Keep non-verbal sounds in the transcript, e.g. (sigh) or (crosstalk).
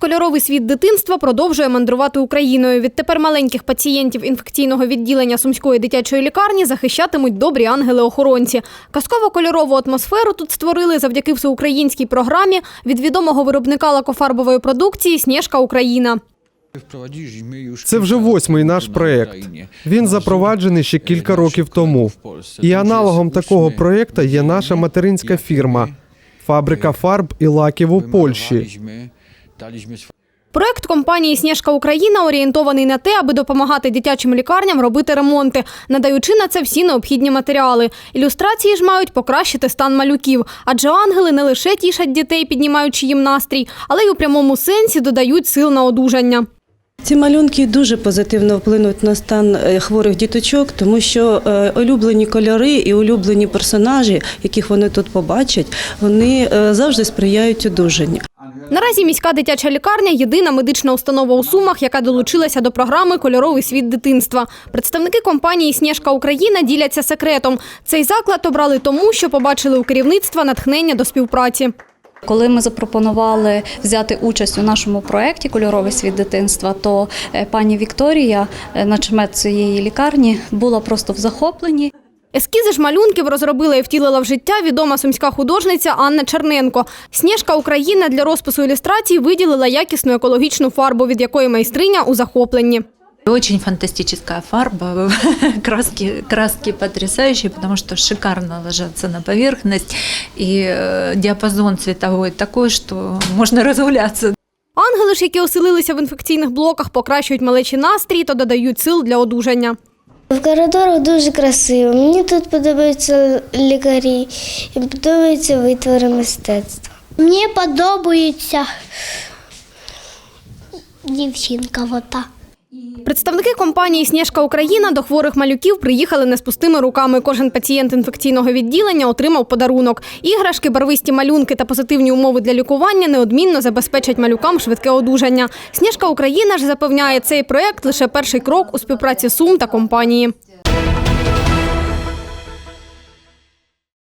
Кольоровий світ дитинства продовжує мандрувати Україною. Відтепер маленьких пацієнтів інфекційного відділення сумської дитячої лікарні захищатимуть добрі ангели-охоронці. Казково-кольорову атмосферу тут створили завдяки всеукраїнській програмі від відомого виробника лакофарбової продукції Снєжка Україна. Це вже восьмий наш проєкт. Він запроваджений ще кілька років тому. І аналогом такого проєкту є наша материнська фірма фабрика фарб і лаків у Польщі. Проект компанії Снєжка Україна орієнтований на те, аби допомагати дитячим лікарням робити ремонти, надаючи на це всі необхідні матеріали. Ілюстрації ж мають покращити стан малюків, адже ангели не лише тішать дітей, піднімаючи їм настрій, але й у прямому сенсі додають сил на одужання. Ці малюнки дуже позитивно вплинуть на стан е, хворих діточок, тому що е, улюблені кольори і улюблені персонажі, яких вони тут побачать, вони е, завжди сприяють одужанню. Наразі міська дитяча лікарня єдина медична установа у Сумах, яка долучилася до програми Кольоровий світ дитинства. Представники компанії Снєжка Україна діляться секретом. Цей заклад обрали тому, що побачили у керівництва натхнення до співпраці. Коли ми запропонували взяти участь у нашому проєкті Кольоровий світ дитинства, то е, пані Вікторія, е, начмет цієї лікарні, була просто в захопленні. Ескізи ж малюнків розробила і втілила в життя відома сумська художниця Анна Черненко. Снєжка Україна для розпису ілюстрацій виділила якісну екологічну фарбу, від якої майстриня у захопленні. Очень фантастическая фарба, (laughs) краски, краски потрясающие, потому что шикарно ложатся на поверхность, и э, диапазон цветовой такой, что можно разгуляться. Ангели ж, які оселилися в інфекційних блоках, покращують малечі настрій та додають сил для одужання. В коридорах дуже красиво. Мені тут подобаються лікарі і подобаються витвори мистецтва. Мені подобається дівчинка ота. Представники компанії Снежка Україна до хворих малюків приїхали не з пустими руками. Кожен пацієнт інфекційного відділення отримав подарунок. Іграшки, барвисті малюнки та позитивні умови для лікування неодмінно забезпечать малюкам швидке одужання. Сніжка Україна ж запевняє, цей проект лише перший крок у співпраці Сум та компанії.